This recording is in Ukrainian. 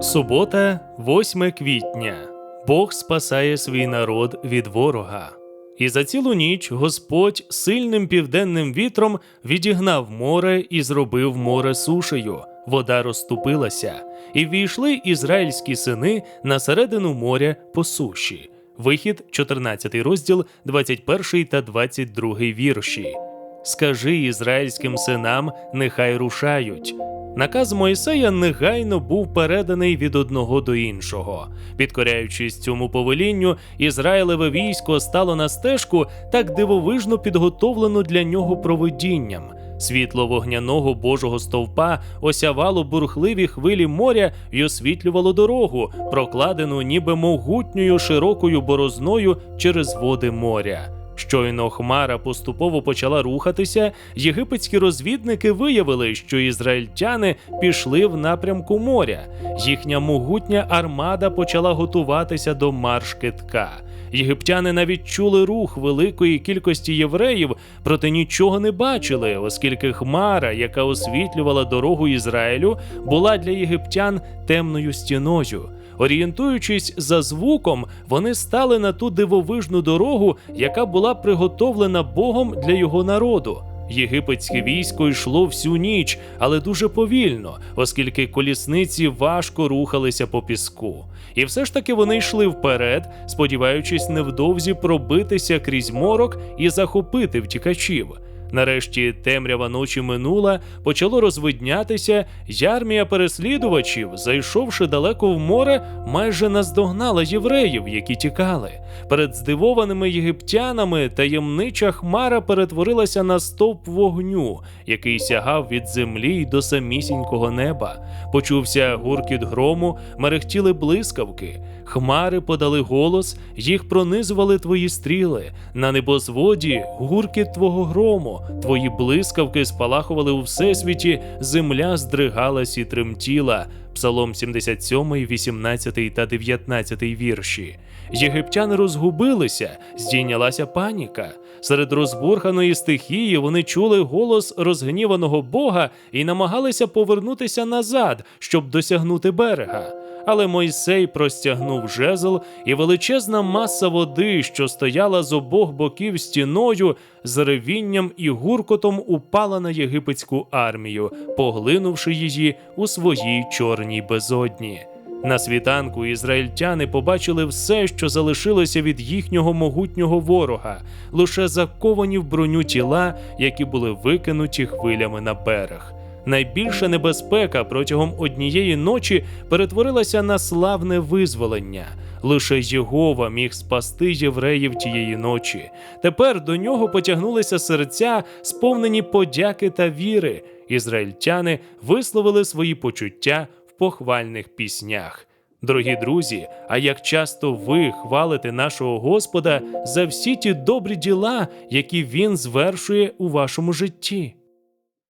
Субота, 8 квітня. Бог спасає свій народ від ворога. І за цілу ніч Господь сильним південним вітром відігнав море і зробив море сушею. Вода розступилася, і війшли ізраїльські сини на середину моря по суші. Вихід, 14 розділ, 21 та 22 вірші. Скажи ізраїльським синам, нехай рушають. Наказ Мойсея негайно був переданий від одного до іншого. Підкоряючись цьому повелінню, Ізраїлеве військо стало на стежку так дивовижно підготовлену для нього провидінням. Світло вогняного Божого стовпа осявало бурхливі хвилі моря і освітлювало дорогу, прокладену ніби могутньою широкою борозною через води моря. Щойно хмара поступово почала рухатися, єгипетські розвідники виявили, що ізраїльтяни пішли в напрямку моря. Їхня могутня армада почала готуватися до марш китка. Єгиптяни навіть чули рух великої кількості євреїв, проте нічого не бачили, оскільки хмара, яка освітлювала дорогу Ізраїлю, була для єгиптян темною стіною. Орієнтуючись за звуком, вони стали на ту дивовижну дорогу, яка була приготовлена Богом для його народу. Єгипетське військо йшло всю ніч, але дуже повільно, оскільки колісниці важко рухалися по піску. І все ж таки вони йшли вперед, сподіваючись невдовзі пробитися крізь морок і захопити втікачів. Нарешті темрява ночі минула, почало розвиднятися, й армія переслідувачів, зайшовши далеко в море, майже наздогнала євреїв, які тікали. Перед здивованими єгиптянами таємнича хмара перетворилася на стовп вогню, який сягав від землі й до самісінького неба. Почувся гуркіт грому, мерехтіли блискавки. Хмари подали голос, їх пронизували твої стріли. На небозводі гуркіт твого грому, твої блискавки спалахували у всесвіті, земля здригалась і тремтіла. Псалом 77, 18 та 19 вірші. Єгиптяни розгубилися, здійнялася паніка. Серед розбурханої стихії вони чули голос розгніваного Бога і намагалися повернутися назад, щоб досягнути берега. Але Мойсей простягнув жезл, і величезна маса води, що стояла з обох боків стіною, з ревінням і гуркотом упала на єгипетську армію, поглинувши її у своїй чорній безодні. На світанку ізраїльтяни побачили все, що залишилося від їхнього могутнього ворога, лише заковані в броню тіла, які були викинуті хвилями на берег. Найбільша небезпека протягом однієї ночі перетворилася на славне визволення. Лише Єгова міг спасти євреїв тієї ночі. Тепер до нього потягнулися серця, сповнені подяки та віри. Ізраїльтяни висловили свої почуття в похвальних піснях. Дорогі друзі, а як часто ви хвалите нашого Господа за всі ті добрі діла, які Він звершує у вашому житті?